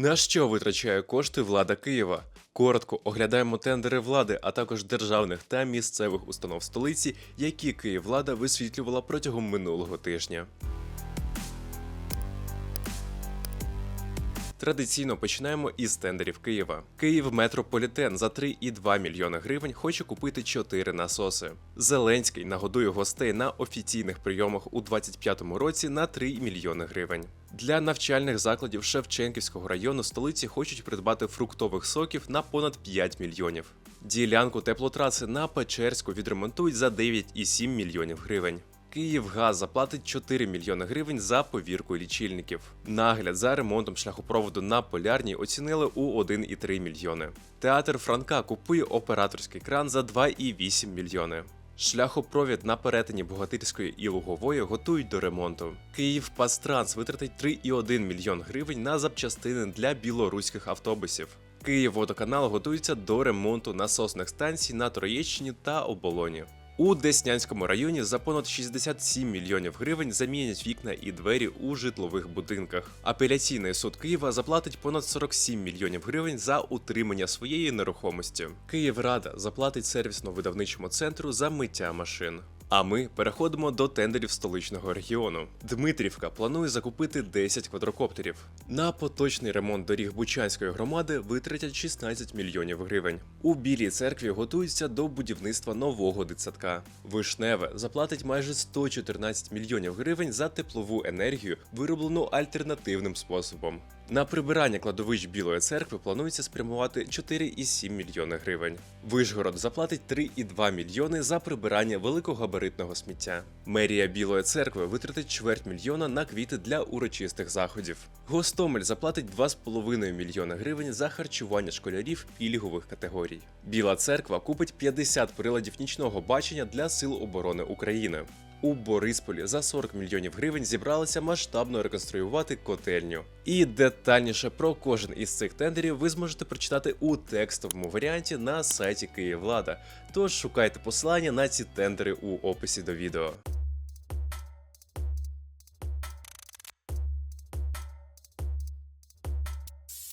На що витрачає кошти влада Києва? Коротко оглядаємо тендери влади, а також державних та місцевих установ столиці, які Київвлада висвітлювала протягом минулого тижня. Традиційно починаємо із тендерів Києва. Київ Метрополітен за 3,2 мільйони гривень хоче купити 4 насоси. Зеленський нагодує гостей на офіційних прийомах у 2025 році на 3 мільйони гривень. Для навчальних закладів Шевченківського району столиці хочуть придбати фруктових соків на понад 5 мільйонів. Ділянку теплотраси на Печерську відремонтують за 9,7 мільйонів гривень. Київгаз заплатить 4 мільйони гривень за повірку лічильників. Нагляд за ремонтом шляхопроводу на полярній оцінили у 1,3 мільйони. Театр Франка купує операторський кран за 2,8 мільйони. Шляхопровід на перетині Богатирської і Лугової готують до ремонту. Київ Пастранс витратить 3,1 мільйон гривень на запчастини для білоруських автобусів. Київводоканал готується до ремонту насосних станцій на Троєщині та Оболоні. У Деснянському районі за понад 67 мільйонів гривень замінять вікна і двері у житлових будинках. Апеляційний суд Києва заплатить понад 47 мільйонів гривень за утримання своєї нерухомості. Київрада заплатить сервісно-видавничому центру за миття машин. А ми переходимо до тендерів столичного регіону. Дмитрівка планує закупити 10 квадрокоптерів. На поточний ремонт доріг Бучанської громади витратять 16 мільйонів гривень. У Білій церкві готуються до будівництва нового дитсадка. Вишневе заплатить майже 114 мільйонів гривень за теплову енергію, вироблену альтернативним способом. На прибирання кладовищ Білої церкви планується спрямувати 4,7 мільйони гривень. Вишгород заплатить 3,2 мільйони за прибирання великогабаритного сміття. Мерія Білої церкви витратить чверть мільйона на квіти для урочистих заходів. Гостомель заплатить 2,5 мільйони гривень за харчування школярів пільгових категорій. Біла церква купить 50 приладів нічного бачення для Сил оборони України. У Борисполі за 40 мільйонів гривень зібралися масштабно реконструювати котельню. І детальніше про кожен із цих тендерів ви зможете прочитати у текстовому варіанті на сайті Київлада. Тож шукайте посилання на ці тендери у описі до відео.